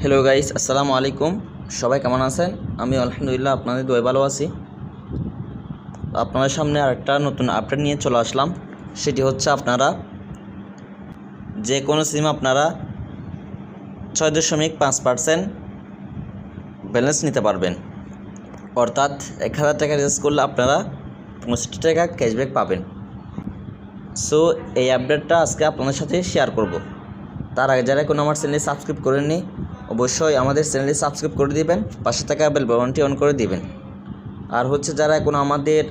Hello guys আসসালামু আলাইকুম। সবাই কেমন আছেন? আমি আলহামদুলিল্লাহ আপনাদের দোয় ভালো আছি। আপনাদের সামনে আরেকটা নতুন আপডেট নিয়ে চলে আসলাম। সেটি হচ্ছে আপনারা যে কোনো সিম আপনারা ছয় দশমিক পাঁচ পার্সেন্ট ব্যালেন্স নিতে পারবেন। অর্থাৎ এক হাজার টাকা রিচার্জ করলে আপনারা পঁয়ষট্টি টাকা ক্যাশব্যাক পাবেন। সো এই আপডেটটা আজকে আপনাদের সাথে শেয়ার করব। তার আগে যারা কোনো আমার চ্যানেলে সাবস্ক্রাইব করেননি অবশ্যই আমাদের চ্যানেলে সাবস্ক্রাইব করে দিবেন, পাশে থাকা বেল বাটনটি অন করে দিবেন। আর হচ্ছে যারা এখনও আমাদের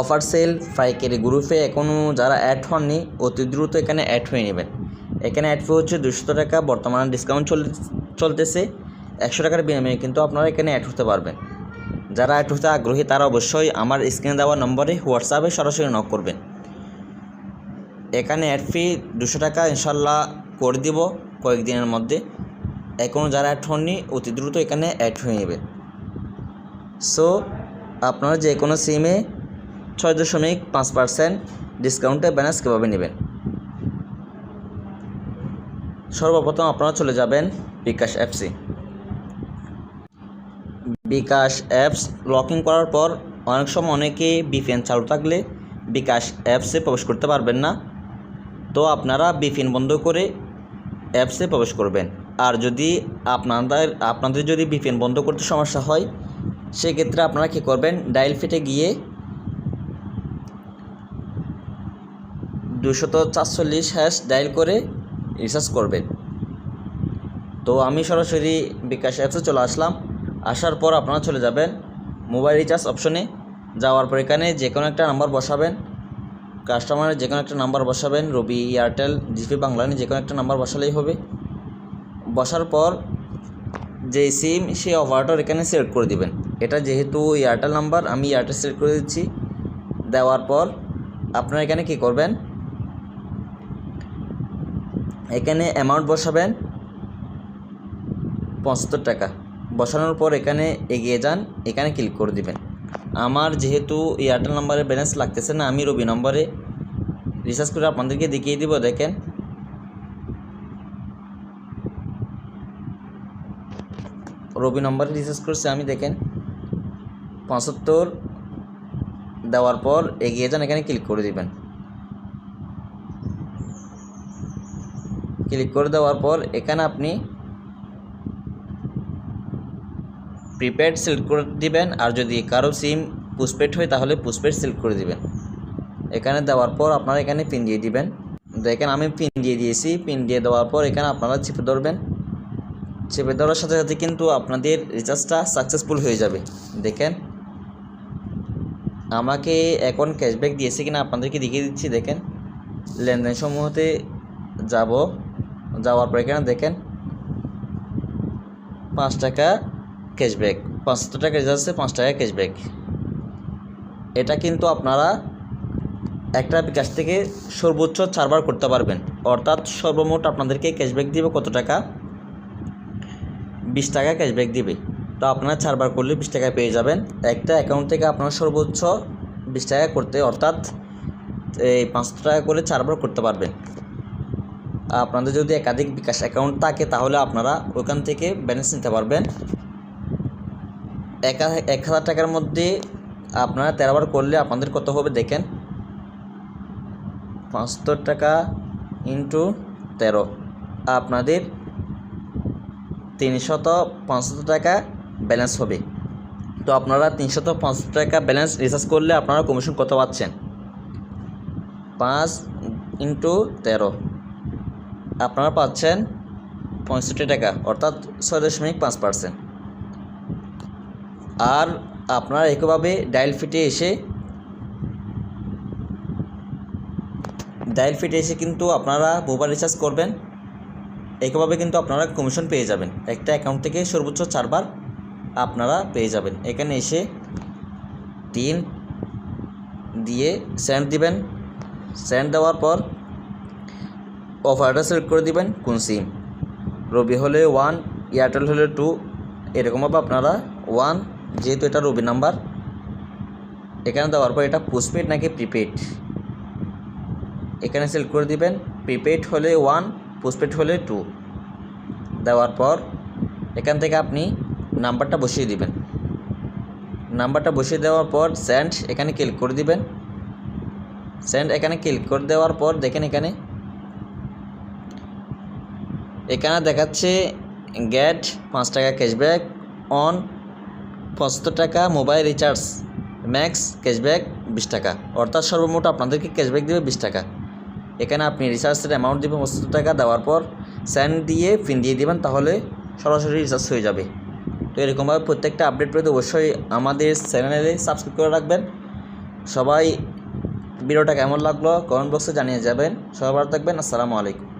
অফার সেল পাইকারি গ্রুপে এখনও যারা অ্যাড হননি, অতি দ্রুত এখানে অ্যাড হয়ে নেবেন। এখানে অ্যাড ফি হচ্ছে দুশো টাকা, বর্তমানে ডিসকাউন্ট চল চলতেছে। একশো টাকার বিনিময়ে কিন্তু আপনারা এখানে অ্যাড হতে পারবেন। যারা অ্যাড হতে আগ্রহী, তারা অবশ্যই আমার স্ক্রিনে দেওয়া নম্বরে হোয়াটসঅ্যাপে সরাসরি নক করবেন। এখানে অ্যাড ফি দুশো টাকা ইনশাল্লাহ করে দিব কয়েকদিনের মধ্যে। এখনও যারা অ্যাড হননি, অতি দ্রুত এখানে অ্যাড হয়ে নেবে। সো আপনারা যে কোনো সিমে ছয় দশমিক পাঁচ পার্সেন্ট ডিসকাউন্টে ব্যালেন্স কীভাবে নেবেন? সর্বপ্রথম আপনারা চলে যাবেন বিকাশ অ্যাপসে বিকাশ অ্যাপস লকিং করার পর অনেক সময় অনেকে বিপিএন চালু থাকলে বিকাশ অ্যাপসে প্রবেশ করতে পারবেন না। তো আপনারা বিপিএন বন্ধ করে অ্যাপসে প্রবেশ করবেন। আর যদি আপনাদের আপনাদের যদি বিপিএন বন্ধ করতে সমস্যা হয়, সেক্ষেত্রে আপনারা কী করবেন? ডায়াল ফিটে গিয়ে দুশত চারচল্লিশ হ্যাশ ডায়াল করে রিচার্জ করবেন। তো আমি সরাসরি বিকাশ অ্যাপসে চলে আসলাম। আসার পর আপনারা চলে যাবেন মোবাইল রিচার্জ অপশনে যাওয়ার পর এখানে যে কোনো একটা নাম্বার বসাবেন। কাস্টমারের যে কোনো একটা নাম্বার বসাবেন। রবি এয়ারটেল জিপি বাংলানি যে কোনো একটা নাম্বার বসালেই হবে। বসার পর যে সিম সেই অপারেটর এখানে সিলেক্ট করে দিবেন। এটা যেহেতু এয়ারটেল নাম্বার আমি এয়ারটেল সিলেক্ট করে দিচ্ছি। দেওয়ার পর আপনারা এখানে কি করবেন? এখানে অ্যামাউন্ট বসাবেন। পঁচাত্তর টাকা। বসানোর পর এখানে এগিয়ে যান। এখানে ক্লিক করে দিবেন। আমার যেহেতু এয়ারটেল নাম্বারে ব্যালেন্স লাগতেছে না, আমি রবি নম্বরে রিচার্জ করে আপনাদেরকে দেখিয়ে দিব, দেখেন। রবি নম্বরে রিচার্জ করছে, আমি দেখেন, পঁচাত্তর দেওয়ার পর এগিয়ে যান, এখানে ক্লিক করে দিবেন। ক্লিক করে দেওয়ার পর এখানে আপনি প্রিপেড সিলেক্ট করে দিবেন, আর যদি কারও সিম পুসপেড হয়, তাহলে পুসপেড সিলেক্ট করে দিবেন। এখানে দেওয়ার পর আপনারা এখানে পিন দিয়ে দিবেন। দেখেন, আমি পিন দিয়ে দিয়েছি পিন দিয়ে দেওয়ার পর এখানে আপনারা চেপে ধরবেন। চেপে ধরার সাথে সাথে কিন্তু আপনাদের রিচার্জটা সাকসেসফুল হয়ে যাবে। দেখেন, আমাকে এখন ক্যাশব্যাক দিয়েছে কিনা আপনাদেরকে দেখিয়ে দিচ্ছি, দেখেন। লেনদেন সমূহতে যাব, যাওয়ার পর এখানে দেখেন, পাঁচ টাকা ক্যাশব্যাক পাঁচশো টাকা রিচার্জে পাঁচ টাকা ক্যাশব্যাক এটা কিন্তু আপনারা একটা বিকাশ থেকে সর্বোচ্চ চারবার করতে পারবেন। অর্থাৎ সর্বমোট আপনাদেরকে ক্যাশব্যাক দিবে কত টাকা? বিশ টাকা ক্যাশব্যাক দিবে। তো আপনারা চারবার করলে বিশ টাকা পেয়ে যাবেন। একটা অ্যাকাউন্ট থেকে আপনারা সর্বোচ্চ বিশ টাকা করতে, অর্থাৎ এই পাঁচশো টাকা করে চারবার করতে পারবেন। আপনাদের যদি একাধিক বিকাশ অ্যাকাউন্ট থাকে, তাহলে আপনারা ওখান থেকে ব্যালেন্স নিতে পারবেন। এক এক হাজার টাকার মধ্যে আপনারা তেরোবার করলে আপনাদের কত হবে দেখেন? পাঁচশো টাকা ইন্টু তেরো। আপনাদের তিনশত পঁচাত্তর টাকা ব্যালেন্স হবে। তো আপনারা তিনশত পঁচাত্তর টাকা ব্যালেন্স রিচার্জ করলে আপনারা কমিশন কত পাচ্ছেন? পাঁচ ইন্টু তেরো। আপনারা পাচ্ছেন পঁয়ষট্টি টাকা, অর্থাৎ ছয় দশমিক পাঁচ পার্সেন্ট আর আপনারা একইভাবে ডায়াল ফিটে এসে ডায়াল ফিটে এসে কিন্তু আপনারা মোবাইল রিচার্জ করবেন। একইভাবে কিন্তু আপনারা কমিশন পেয়ে যাবেন। একটা অ্যাকাউন্ট থেকে সর্বোচ্চ চারবার আপনারা পেয়ে যাবেন। এখানে এসে তিন দিয়ে সেন্ড দিবেন। সেন্ড দেওয়ার পর অফারটা সিলেক্ট করে দিবেন, কোন সিম রবি হলে ওয়ান এয়ারটেল হলে টু এরকমভাবে আপনারা ওয়ান যেহেতু এটা রবি নাম্বার এখানে দেওয়ার পর এটা পোস্টপেড নাকি প্রিপেড এখানে সিলেক্ট করে দিবেন। প্রিপেড হলে ওয়ান পোস্টপেড হলে টু দেওয়ার পর এখান থেকে আপনি নাম্বারটা বসিয়ে দিবেন। নাম্বারটা বসিয়ে দেওয়ার পর সেন্ড এখানে ক্লিক করে দিবেন। সেন্ড এখানে ক্লিক করে দেওয়ার পর দেখেন এখানে। এখানে দেখাচ্ছে গেট পাঁচ টাকা ক্যাশব্যাক অন পঁচাত্তর টাকা মোবাইল রিচার্জ ম্যাক্স ক্যাশব্যাক বিশ টাকা। অর্থাৎ সর্বমোট আপনাদেরকে ক্যাশব্যাক দেবে বিশ টাকা। এখানে আপনি রিচার্জের অ্যামাউন্ট দেবেন পঁচাত্তর টাকা দেওয়ার পর স্যান্ড দিয়ে পিন দিয়ে দেবেন, তাহলে সরাসরি রিচার্জ হয়ে যাবে। তো এরকমভাবে প্রত্যেকটা আপডেট পেতে অবশ্যই আমাদের চ্যানেলে সাবস্ক্রাইব করে রাখবেন। সবাই ভিডিওটা কেমন লাগল কমেন্ট বক্সে জানিয়ে যাবেন। সবাই ভালো থাকবেন, আসসালামু আলাইকুম।